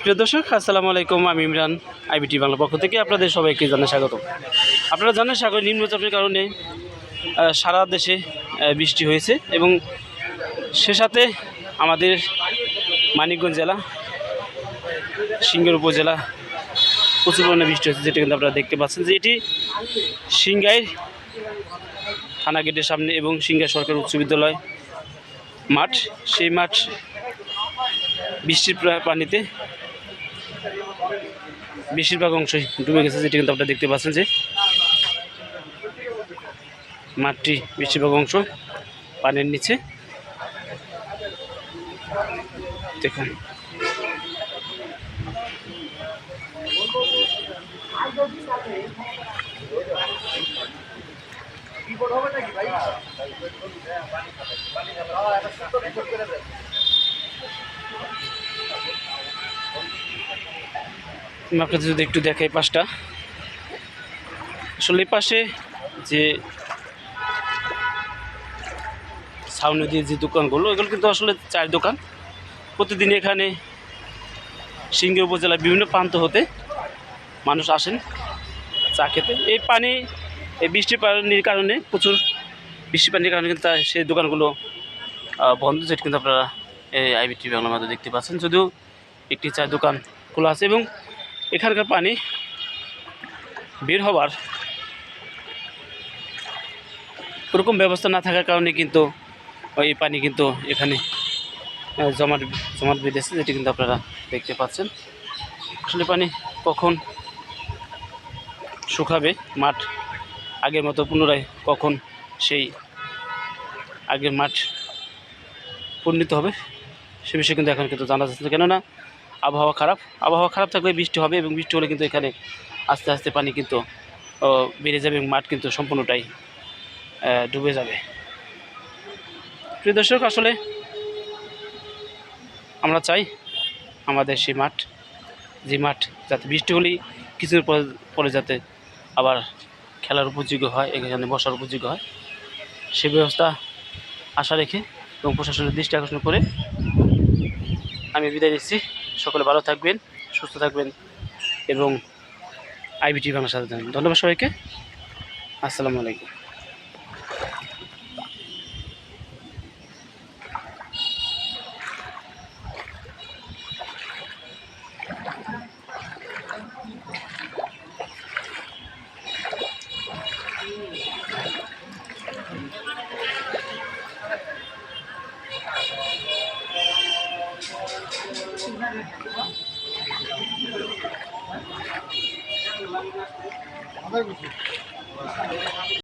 প্রিয় দর্শক, আসসালামু আলাইকুম, আমি ইমরান, আইবিটি বাংলা পক্ষ থেকে আপনাদের সবাইকে জানাই স্বাগত। আপনারা জানেন সাগর নিম্নচাপের কারণে সারা দেশে বৃষ্টি হয়েছে এবং সে সাথে আমাদের মানিকগঞ্জ জেলা, সিঙ্গের উপজেলা, প্রচুর পরিমাণে বৃষ্টি হয়েছে, যেটা কিন্তু আপনারা দেখতে পাচ্ছেন যে এটি সিংগাই থানা গেটের সামনে এবং সিংগাই সরকারি উচ্চ বিদ্যালয় মাঠ। সেই মাঠ বৃষ্টির পানিতে বেশিরভাগ অংশই ডুবে গেছে, যেটি কিন্তু আপনারা দেখতে পাচ্ছেন যে মাঠটি বেশিরভাগ অংশ পানির নিচে। দেখুন। আমি আপনাদের যদি একটু দেখাই পাশটা। আসলে পাশে যে সামনে দিয়ে যে দোকানগুলো, এগুলো কিন্তু আসলে চায়ের দোকান। প্রতিদিন এখানে সিঙ্গি উপজেলার বিভিন্ন প্রান্ত হতে মানুষ আসেন চা খেতে। এই পানি, এই বৃষ্টি পানির কারণে, প্রচুর বৃষ্টি পানির কারণে কিন্তু সেই দোকানগুলো বন্ধ। যেটা কিন্তু আপনারা এই আইবিটি বাংলা মাধ্যমে দেখতে পাচ্ছেন। যদিও একটি চায়ের দোকান খোলা আছে এবং এখানকার পানি বের হবার ওরকম ব্যবস্থা না থাকার কারণে কিন্তু ওই পানি কিন্তু এখানে জমাট জমাট বেঁধেছে যেটি কিন্তু আপনারা দেখতে পাচ্ছেন আসলে পানি কখন শুকাবে, মাঠ আগের মতো পুনরায় কখন সেই আগের মাঠ পূর্ণিত হবে, সে বিষয়ে কিন্তু এখন কিন্তু জানা যাচ্ছে। কেননা আবহাওয়া খারাপ। আবহাওয়া খারাপ থাকলে বৃষ্টি হবে এবং বৃষ্টি হলে কিন্তু এখানে আস্তে আস্তে পানি কিন্তু বেড়ে যাবে এবং মাঠ কিন্তু সম্পূর্ণটাই ডুবে যাবে। প্রিয় দর্শক, আসলে আমরা চাই আমাদের সেই মাঠ, যে মাঠ যাতে বৃষ্টি হলেই কিছুদিন পরে পরে যাতে আবার খেলার উপযোগী হয়, এখানে বসার উপযোগী হয়, সে ব্যবস্থা আশা রেখে এবং প্রশাসনের দৃষ্টি আকর্ষণ করে আমি বিদায় নিচ্ছি। সকলে ভালো থাকবেন সুস্থ থাকবেন এবং আইবিটি বাংলার সাথে থাকবেন। ধন্যবাদ সবাইকে। আসসালামু আলাইকুম। আমাদের